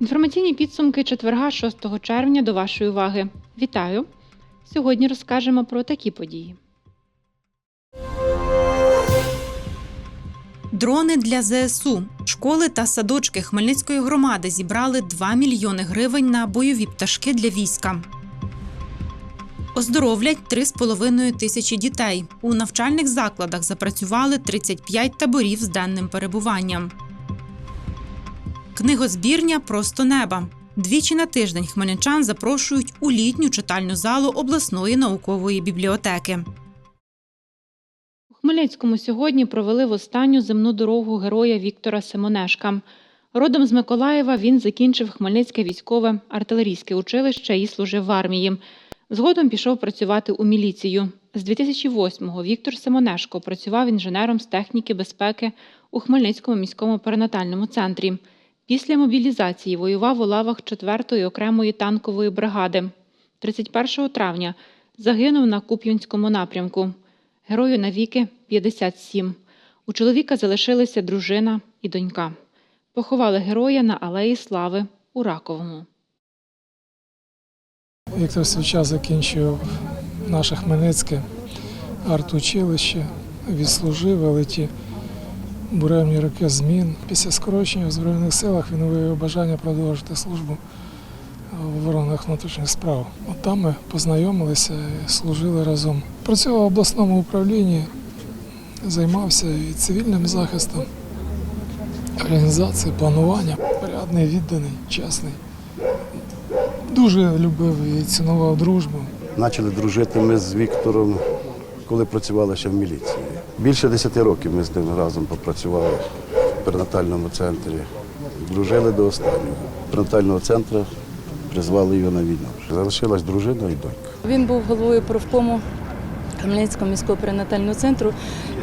Інформаційні підсумки четверга 6 червня до вашої уваги. Вітаю! Сьогодні розкажемо про такі події. Дрони для ЗСУ. Школи та садочки Хмельницької громади зібрали 2 мільйони гривень на бойові пташки для війська. Оздоровлять 3,5 тисячі дітей. У навчальних закладах запрацювали 35 таборів з денним перебуванням. Книгозбірня Просто неба. Двічі на тиждень хмельничан запрошують у літню читальну залу обласної наукової бібліотеки. Хмельницькому сьогодні провели в останню земну дорогу героя Віктора Симонешка. Родом з Миколаєва він закінчив Хмельницьке військове артилерійське училище і служив в армії. Згодом пішов працювати у міліцію. З 2008-го Віктор Симонешко працював інженером з техніки безпеки у Хмельницькому міському перинатальному центрі. Після мобілізації воював у лавах 4-ї окремої танкової бригади. 31 травня загинув на Куп'янському напрямку. Герою навіки 57. У чоловіка залишилися дружина і донька. Поховали героя на Алеї Слави у Раковому. Віктор Свіча закінчив наше Хмельницьке артучилище, відслужив великі буремні роки змін. Після скорочення в Збройних силах він виявив бажання продовжити службу в органах внутрішніх справ. От там ми познайомилися і служили разом. Працював в обласному управлінні, займався і цивільним захистом, організацією, планування. Порядний, відданий, чесний. Дуже любив і цінував дружбу. Почали дружити ми з Віктором, коли працювали ще в міліції. Більше 10 років ми з ним разом попрацювали в перинатальному центрі. Дружили до останнього. Перинатального центру призвали його на війну. Залишилась дружина і донька. Він був головою профкому Хмельницького міського перинатального центру.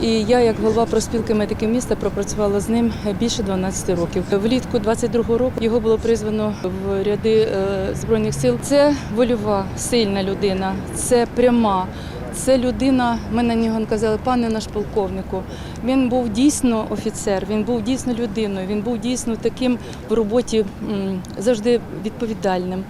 І я, як голова профспілки медиків міста, пропрацювала з ним більше 12 років. Влітку 22-го року його було призвано в ряди е, збройних сил. Це вольова, сильна людина, це пряма. Це людина, ми на нього казали, пане наш полковнику. Він був дійсно офіцер, він був дійсно людиною, він був дійсно таким в роботі завжди відповідальним.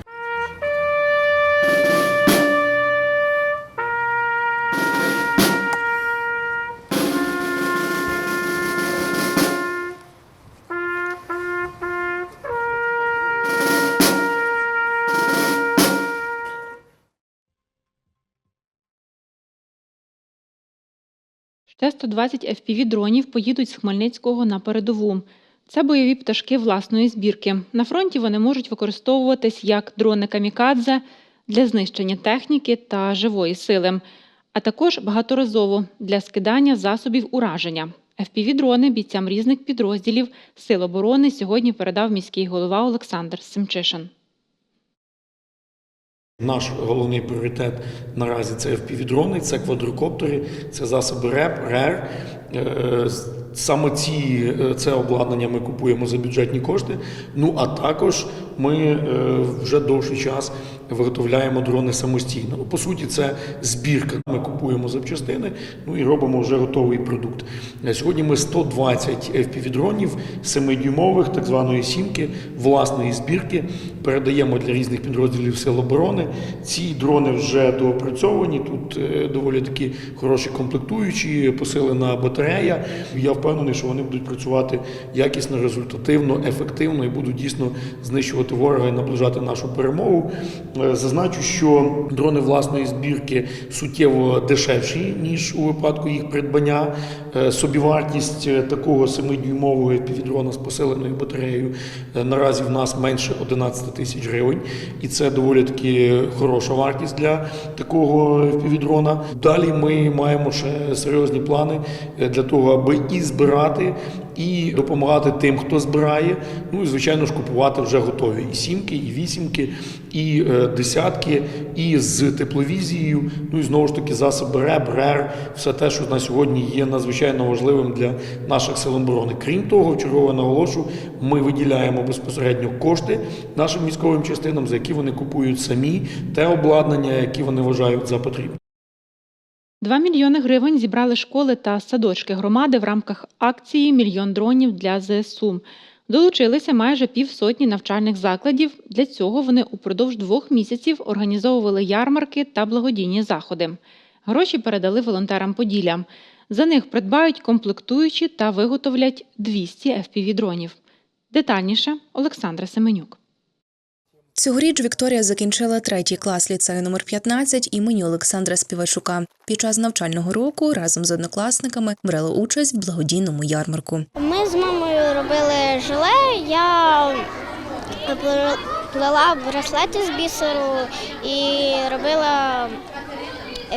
Ще 120 FPV-дронів поїдуть з Хмельницького на передову. Це бойові пташки власної збірки. На фронті вони можуть використовуватись як дрони камікадзе для знищення техніки та живої сили, а також багаторазово для скидання засобів ураження. FPV-дрони бійцям різних підрозділів Сил оборони сьогодні передав міський голова Олександр Семчишин. Наш головний пріоритет наразі це FPV-дрони, це квадрокоптери, це засоби РЕП, РЕР. Е, Саме ці е, це обладнання ми купуємо за бюджетні кошти. Ну а також ми е, вже довший час виготовляємо дрони самостійно. Ну, по суті, це збірка. Ми купуємо запчастини, ну і робимо вже готовий продукт. Е, Сьогодні ми 120 FPV-дронів 7-дюймових, так званої сімки, власної збірки передаємо для різних підрозділів Сил оборони. Ці дрони вже доопрацьовані. Тут е, доволі такі хороші комплектуючі, посилена батарея. Я впевнений, що вони будуть працювати якісно, результативно, ефективно і будуть дійсно знищувати ворога і наближати нашу перемогу. Е, Зазначу, що дрони власної збірки суттєво дешевші ніж у випадку їх придбання. Е, Собівартість е, такого 7-дюймового FPV-дрона з посиленою батареєю наразі в нас менше 11 тисяч гривень, і це доволі таки хороша вартість для такого FPV-дрона. Далі ми маємо ще серйозні плани для того, аби і збирати, і допомагати тим, хто збирає. Ну і звичайно ж купувати вже готові і сімки, і вісімки, і е, десятки, і з тепловізією. Ну і знову ж таки засоби РЕБ, РЕР, все те, що на сьогодні є надзвичайно важливим для наших сил оборони. Крім того, вчергове наголошу, ми виділяємо безпосередньо кошти нашим військовим частинам, за які вони купують самі те обладнання, яке вони вважають за потрібне. 2 мільйони гривень зібрали школи та садочки громади в рамках акції Мільйон дронів для ЗСУ. Долучилися майже півсотні навчальних закладів. Для цього вони упродовж двох місяців організовували ярмарки та благодійні заходи. Гроші передали волонтерам Поділля. За них придбають комплектуючі та виготовлять 200 FPV-дронів. Детальніше Олександра Семенюк. Цьогоріч Вікторія закінчила третій клас ліцею номер 15 імені Олександра Співачука. Під час навчального року разом з однокласниками брала участь в благодійному ярмарку. Ми з мамою робили желе. Я плела браслети з бісеру і робила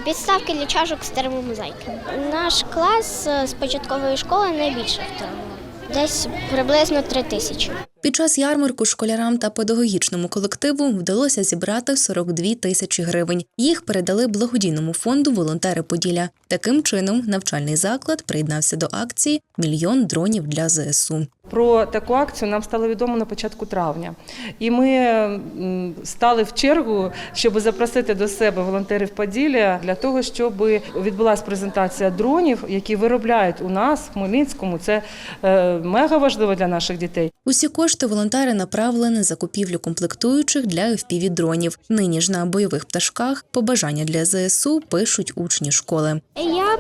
підставки для чашок з термомозаїки. Наш клас з початкової школи найбільше в тому. Десь приблизно три тисячі. Під час ярмарку школярам та педагогічному колективу вдалося зібрати 42 тисячі гривень. Їх передали благодійному фонду волонтери Поділля. Таким чином, навчальний заклад приєднався до акції Мільйон дронів для ЗСУ. Про таку акцію нам стало відомо на початку травня, і ми стали в чергу, щоб запросити до себе волонтерів Поділля для того, щоб відбулася презентація дронів, які виробляють у нас в Хмельницькому. Це е, мега важливо для наших дітей. Усі кошти волонтери направили на закупівлю комплектуючих для FPV-дронів. Нині ж на бойових пташках побажання для ЗСУ пишуть учні школи. Я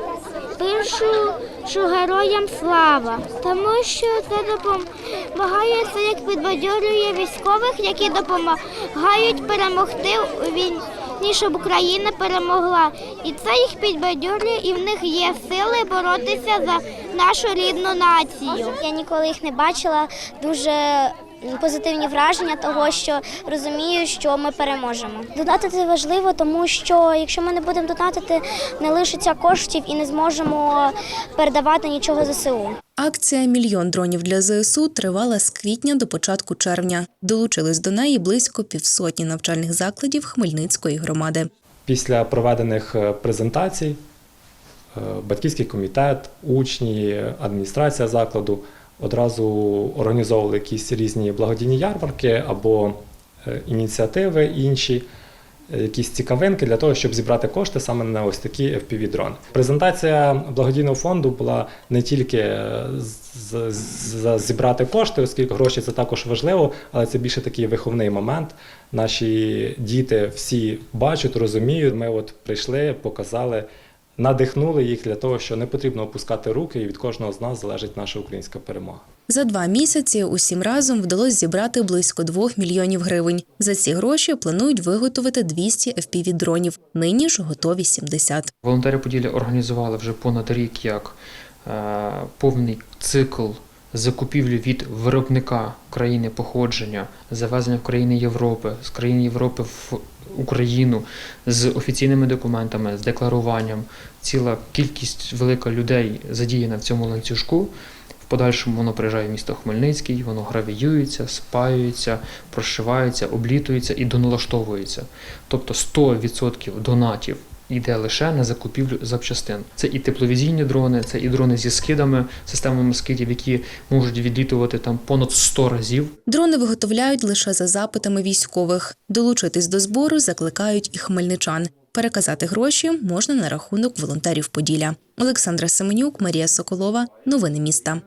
пишу, що героям слава, тому що це допомагає, це як підбадьорює військових, які допомагають перемогти у війні, щоб Україна перемогла. І це їх підбадьорює, і в них є сили боротися за нашу рідну націю. Я ніколи їх не бачила. Дуже позитивні враження того, що розумію, що ми переможемо. Донатити важливо, тому що якщо ми не будемо донатити, не лишиться коштів і не зможемо передавати нічого ЗСУ. Акція Мільйон дронів для ЗСУ тривала з квітня до початку червня. Долучились до неї близько півсотні навчальних закладів Хмельницької громади. Після проведених е, презентацій е, батьківський комітет, учні, адміністрація закладу одразу організовували якісь різні благодійні ярмарки або е, ініціативи інші, якісь цікавинки для того, щоб зібрати кошти саме на ось такі FPV-дрони. Презентація благодійного фонду була не тільки е, з- з- зібрати кошти, оскільки гроші це також важливо, але це більше такий виховний момент. Наші діти всі бачать, розуміють. Ми от прийшли, показали, надихнули їх для того, що не потрібно опускати руки, і від кожного з нас залежить наша українська перемога. За два місяці усім разом вдалося зібрати близько 2 мільйонів гривень. За ці гроші планують виготовити 200 FPV-дронів. Нині ж готові 70. Волонтери Поділля організували вже понад рік як е, повний цикл закупівлі від виробника країни походження, завезення в країни Європи, з країн Європи в Україну з офіційними документами, з декларуванням. Ціла кількість велика людей задіяна в цьому ланцюжку. Подальшому воно приїжджає в місто Хмельницький, воно гравіюється, спаюється, прошивається, облітується і доналаштовується. Тобто 100% донатів йде лише на закупівлю запчастин. Це і тепловізійні дрони, це і дрони зі скидами, системами скидів, які можуть відлітувати там понад 100 разів. Дрони виготовляють лише за запитами військових. Долучитись до збору закликають і хмельничан. Переказати гроші можна на рахунок волонтерів Поділля. Олександра Семенюк, Марія Соколова. Новини міста.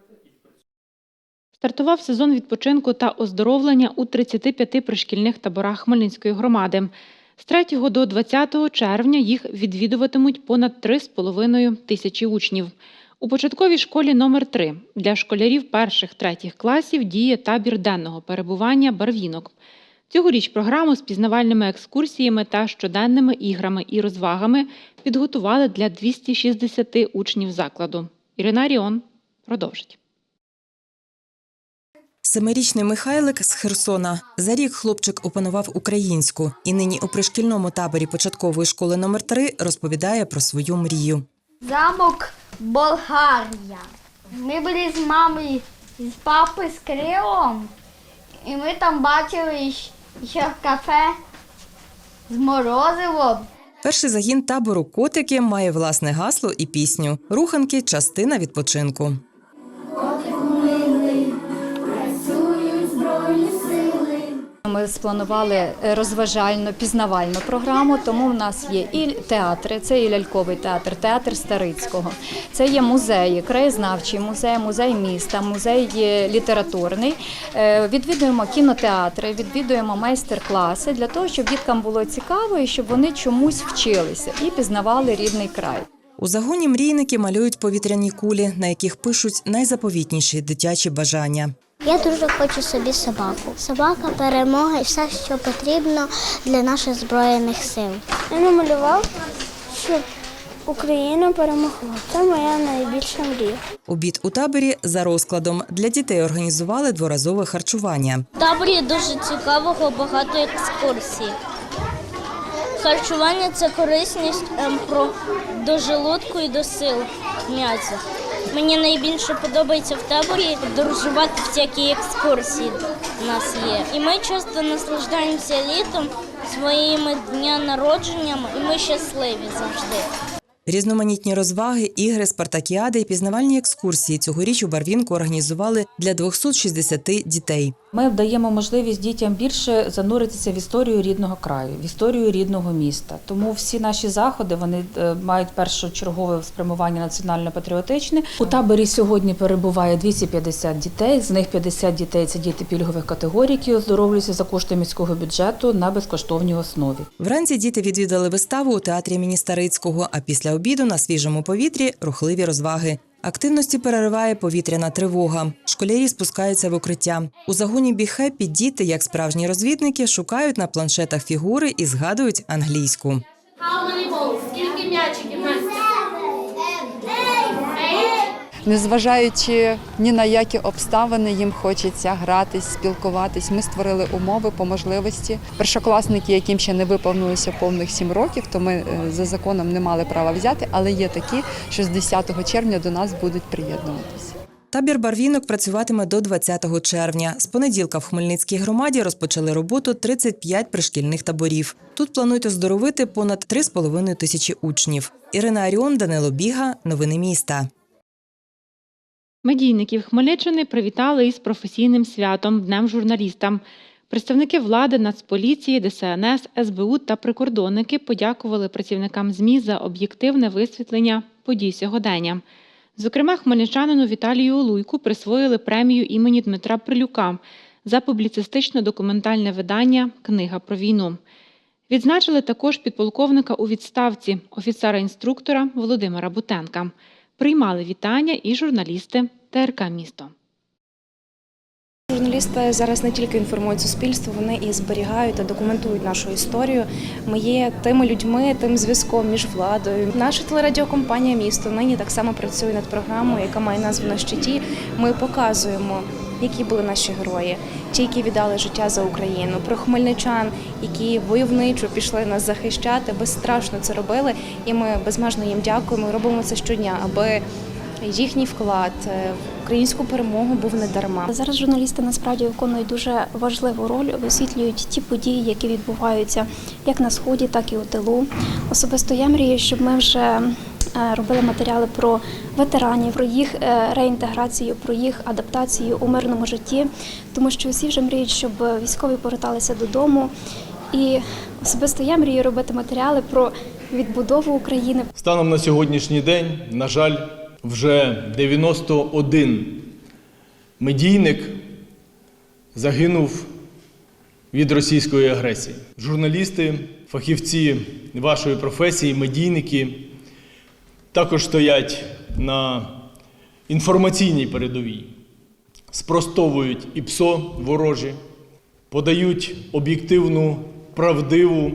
Стартував сезон відпочинку та оздоровлення у 35 пришкільних таборах Хмельницької громади. З 3 до 20 червня їх відвідуватимуть понад 3,5 тисячі учнів. У початковій школі номер 3 для школярів перших-третіх класів діє табір денного перебування «Барвінок». Цьогоріч програму з пізнавальними екскурсіями та щоденними іграми і розвагами підготували для 260 учнів закладу. Ірина Ріон продовжить. Семирічний Михайлик з Херсона. За рік хлопчик опанував українську і нині у пришкільному таборі початкової школи номер 3 розповідає про свою мрію. Замок Болгарія. Ми були з мамою, з папою, з Кирилом. І ми там бачили ще кафе з морозивом. Перший загін табору котики має власне гасло і пісню. Руханки частина відпочинку. Ми спланували розважальну пізнавальну програму, тому в нас є і театри, це і ляльковий театр, театр Старицького, це є музеї, краєзнавчий музей, музей міста, музей є літературний. Е, Відвідуємо кінотеатри, відвідуємо майстер-класи для того, щоб діткам було цікаво і щоб вони чомусь вчилися і пізнавали рідний край. У загоні мрійники малюють повітряні кулі, на яких пишуть найзаповітніші дитячі бажання. Я дуже хочу собі собаку. Собака, перемога і все, що потрібно для наших збройних сил. Я намалював, щоб Україна перемогла. Це моя найбільша мрія. Обід у таборі за розкладом для дітей організували дворазове харчування. В таборі дуже цікавого, багато екскурсій. Харчування це корисність ем, про до желудку і до сил м'яса. Мені найбільше подобається в таборі дорожувати всякі екскурсії у нас є. І ми часто наслаждаємося літом своїми дня народженнями, і ми щасливі завжди. Різноманітні розваги, ігри, спартакіади і пізнавальні екскурсії цьогоріч у Барвінку організували для 260 дітей. Ми даємо можливість дітям більше зануритися в історію рідного краю, в історію рідного міста. Тому всі наші заходи вони е, мають першочергове спрямування національно-патріотичне. У таборі сьогодні перебуває 250 дітей. З них 50 дітей це діти пільгових категорій, які оздоровлюються за кошти міського бюджету на безкоштовній основі. Вранці діти відвідали виставу у театрі імені Старицького, а після обіду на свіжому повітрі рухливі розваги. Активності перериває повітряна тривога. Школярі спускаються в укриття. У загоні Біхепі діти, як справжні розвідники, шукають на планшетах фігури і згадують англійську. Скільки м'ячиків, Незважаючи ні на які обставини, їм хочеться гратись, спілкуватись. Ми створили умови по можливості. Першокласники, яким ще не виповнилося повних сім років, то ми е, за законом не мали права взяти, але є такі, що з 10 червня до нас будуть приєднуватися. Табір барвінок працюватиме до 20 червня. З понеділка в Хмельницькій громаді розпочали роботу 35 пришкільних таборів. Тут планують оздоровити понад 3,5 тисячі учнів. Ірина Аріон, Данило Біга. Новини міста. Медійників Хмельниччини привітали із професійним святом Днем журналіста. Представники влади, Нацполіції, ДСНС, СБУ та прикордонники подякували працівникам ЗМІ за об'єктивне висвітлення подій сьогодення. Зокрема, хмельничанину Віталію Олуйку присвоїли премію імені Дмитра Прилюка за публіцистично-документальне видання Книга про війну. Відзначили також підполковника у відставці, офіцера-інструктора Володимира Бутенка. Приймали вітання і журналісти ТРК Місто. Журналісти зараз не тільки інформують суспільство, вони і зберігають та документують нашу історію. Ми є тими людьми, тим зв'язком між владою. Наша телерадіокомпанія місто нині так само працює над програмою, яка має назву на щиті. Ми показуємо, які були наші герої, ті, які віддали життя за Україну, про хмельничан, які войовничо пішли нас захищати, безстрашно це робили. І ми безмежно їм дякуємо. Робимо це щодня, аби їхній вклад е, в українську перемогу був не дарма. Зараз журналісти насправді виконують дуже важливу роль, висвітлюють ті події, які відбуваються як на сході, так і у тилу. Особисто я мрію, щоб ми вже робили матеріали про ветеранів, про їх е, реінтеграцію, про їх адаптацію у мирному житті, тому що всі вже мріють, щоб військові поверталися додому. І особисто я мрію робити матеріали про відбудову України, Станом на сьогоднішній день, на жаль, вже 91 медійник загинув від російської агресії. Журналісти, фахівці вашої професії, медійники також стоять на інформаційній передовій, спростовують і ПСО ворожі, подають об'єктивну, правдиву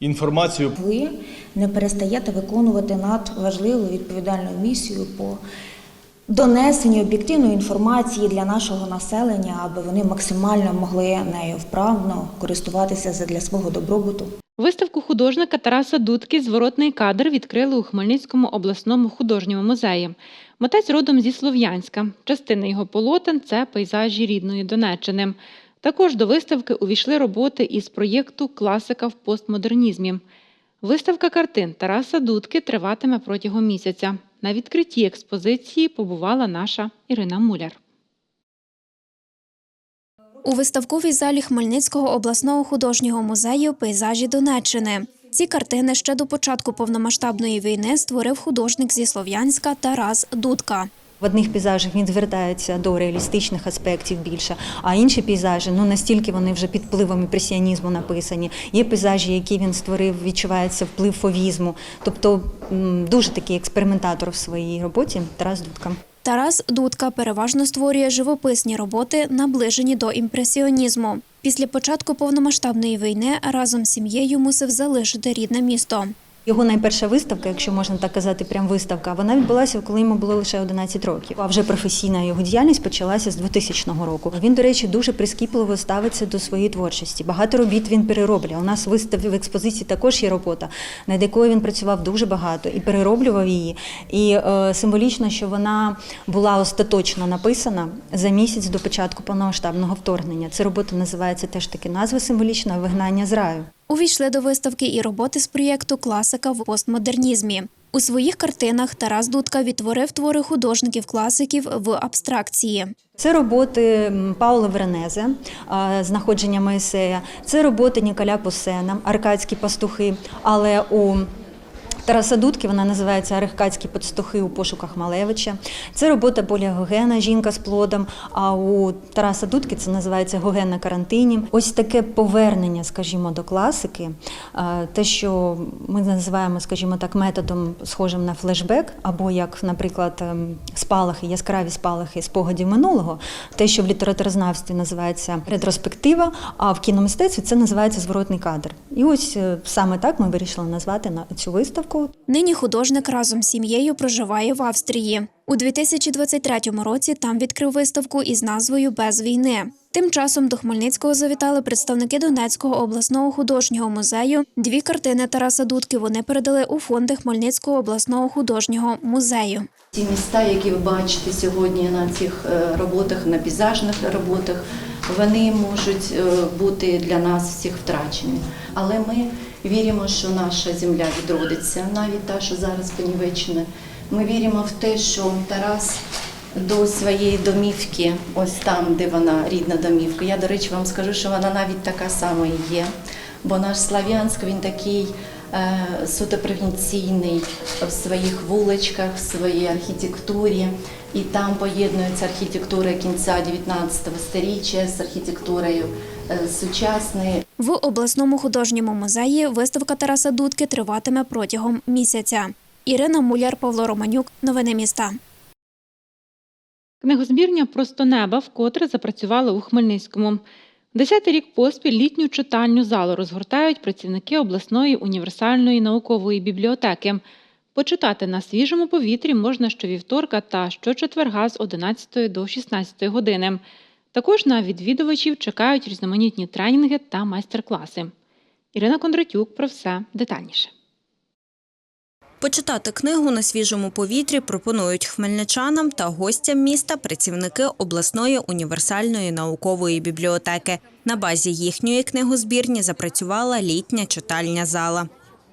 інформацію Ви не перестаєте виконувати надважливу відповідальну місію по донесенню об'єктивної інформації для нашого населення, аби вони максимально могли нею вправно користуватися для свого добробуту. Виставку художника Тараса Дудки Зворотний кадр відкрили у Хмельницькому обласному художньому музеї. Митець родом зі Слов'янська. Частина його полотен це пейзажі рідної Донеччини. Також до виставки увійшли роботи із проєкту Класика в постмодернізмі. Виставка картин Тараса Дудки триватиме протягом місяця. На відкритті експозиції побувала наша Ірина Муляр. У виставковій залі Хмельницького обласного художнього музею пейзажі Донеччини. Ці картини ще до початку повномасштабної війни створив художник зі Слов'янська Тарас Дудка. В одних пейзажах він звертається до реалістичних аспектів більше, а інші пейзажі ну настільки вони вже під впливом імпресіонізму написані. Є пейзажі, які він створив, відчувається вплив фовізму. Тобто дуже такий експериментатор в своїй роботі Тарас Дудка. Тарас Дудка переважно створює живописні роботи, наближені до імпресіонізму. Після початку повномасштабної війни разом з сім'єю мусив залишити рідне місто. Його найперша виставка, якщо можна так казати, прям виставка, вона відбулася, коли йому було лише 11 років. А вже професійна його діяльність почалася з 2000 року. Він, до речі, дуже прискіпливо ставиться до своєї творчості. Багато робіт він перероблює. У нас вистав в експозиції також є робота, над якою він працював дуже багато і перероблював її. І е, символічно, що вона була остаточно написана за місяць до початку повномасштабного вторгнення. Ця робота називається теж таки назва символічна Вигнання з раю. Увійшли до виставки і роботи з проєкту Класика в постмодернізмі. У своїх картинах Тарас Дудка відтворив твори художників-класиків в абстракції. Це роботи Паула Веренезе, знаходження Моїсея. Це роботи Ніколя Посена, Аркадські пастухи. Але у Тараса Дудки вона називається Аркадські пастухи у пошуках Малевича. Це робота Поля Гогена, жінка з плодом. А у Тараса Дудки це називається Гоген на карантині. Ось таке повернення, скажімо, до класики. Те, що ми називаємо, скажімо так, методом схожим на флешбек, або як, наприклад, ем, спалахи, яскраві спалахи спогадів минулого, те, що в літературознавстві називається ретроспектива, а в кіномистецтві це називається зворотний кадр. І ось е, саме так ми вирішили назвати на цю виставку. Нині художник разом з сім'єю проживає в Австрії. У 2023 році там відкрив виставку із назвою Без війни. Тим часом до Хмельницького завітали представники Донецького обласного художнього музею. Дві картини Тараса Дудки вони передали у фонди Хмельницького обласного художнього музею. Ті міста, які ви бачите сьогодні на цих е, роботах, на пейзажних роботах, вони можуть е, бути для нас всіх втрачені. Але ми віримо, що наша земля відродиться, навіть та, що зараз понівечена. Ми віримо в те, що Тарас до своєї домівки, ось там, де вона рідна домівка. Я, до речі, вам скажу, що вона навіть така сама і є. Бо наш Слав'янськ він такий е, суто в своїх вуличках, в своїй архітектурі. І там поєднується архітектура кінця 19 століття з архітектурою е, сучасною. В обласному художньому музеї виставка Тараса Дудки триватиме протягом місяця. Ірина Муляр, Павло Романюк. Новини міста. Книгозбірня Просто неба вкотре запрацювала у Хмельницькому. Десятий рік поспіль літню читальню залу розгортають працівники обласної універсальної наукової бібліотеки. Почитати на свіжому повітрі можна щовівторка та щочетверга з 11 до 16 години. Також на відвідувачів чекають різноманітні тренінги та майстер-класи. Ірина Кондратюк про все детальніше. Почитати книгу на свіжому повітрі пропонують хмельничанам та гостям міста працівники обласної універсальної наукової бібліотеки. На базі їхньої книгозбірні запрацювала літня читальня зала.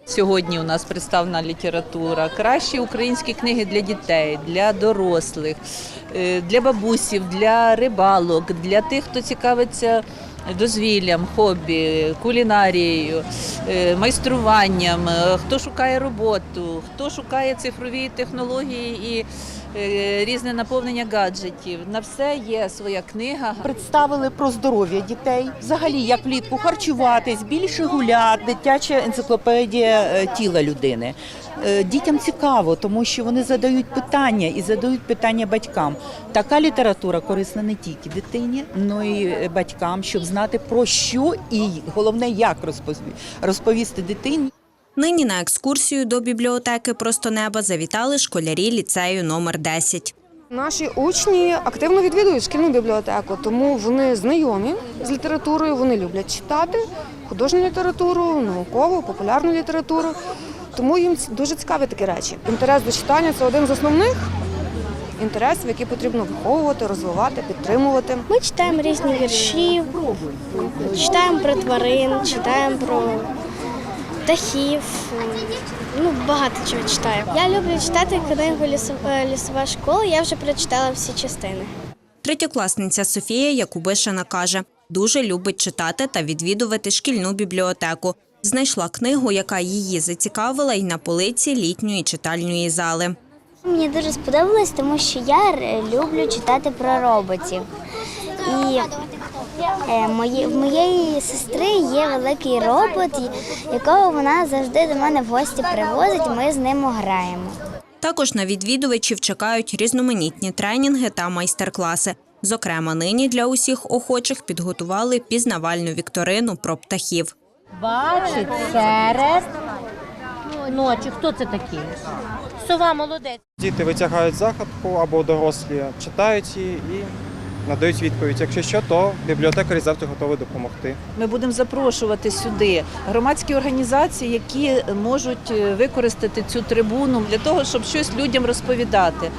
Сьогодні у нас представлена література, кращі українські книги для дітей, для дорослих, е, для бабусів, для рибалок, для тих, хто цікавиться дозвіллям, хобі, кулінарією, е, майструванням, е, хто шукає роботу, хто шукає цифрові технології і різне наповнення гаджетів. На все є своя книга. Представили про здоров'я дітей, взагалі як влітку харчуватись, більше гуляти, дитяча енциклопедія е, тіла людини. Е, Дітям цікаво, тому що вони задають питання і задають питання батькам. Така література корисна не тільки дитині, але й батькам, щоб знати про що і головне, як розпові- розповісти дитині. Нині на екскурсію до бібліотеки Просто неба завітали школярі ліцею номер 10. Наші учні активно відвідують шкільну бібліотеку, тому вони знайомі з літературою, вони люблять читати художню літературу, наукову, популярну літературу. Тому їм дуже цікаві такі речі. Інтерес до читання це один з основних інтересів, які потрібно виховувати, розвивати, підтримувати. Ми читаємо різні вірші, читаємо про тварин, читаємо про птахів. Ну, багато чого читаємо. Я люблю читати книгу «Лісова, лісова школа. Я вже прочитала всі частини. Третьокласниця Софія Якубишина каже, дуже любить читати та відвідувати шкільну бібліотеку. Знайшла книгу, яка її зацікавила, й на полиці літньої читальної зали. Мені дуже сподобалось, тому що я е, люблю читати про роботів. І е, в моєї сестри є великий робот, якого вона завжди до мене в гості привозить, ми з ним граємо. Також на відвідувачів чекають різноманітні тренінги та майстер-класи. Зокрема, нині для усіх охочих підготували пізнавальну вікторину про птахів. Бачить серед ночі. Хто це такий? Сова молодець. Діти витягають загадку або дорослі читають її і надають відповідь. Якщо що, то бібліотекарі завжди готові допомогти. Ми будемо запрошувати сюди громадські організації, які можуть е, використати цю трибуну для того, щоб щось людям розповідати.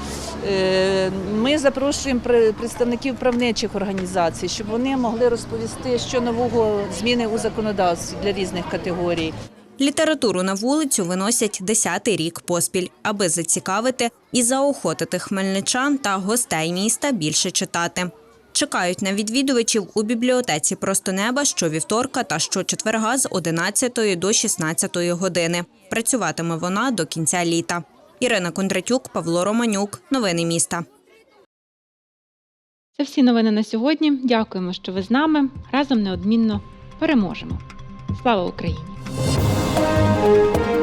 Е, Ми запрошуємо пре- представників правничих організацій, щоб вони могли розповісти, що нового зміни у законодавстві для різних категорій. Літературу на вулицю виносять десятий рік поспіль, аби зацікавити і заохотити хмельничан та гостей міста більше читати. Чекають на відвідувачів у бібліотеці просто неба щовівторка та щочетверга з 11 до 16 години. Працюватиме вона до кінця літа. Ірина Кондратюк, Павло Романюк. Новини міста. Це всі новини на сьогодні. Дякуємо, що ви з нами. Разом неодмінно переможемо. Слава Україні! うん。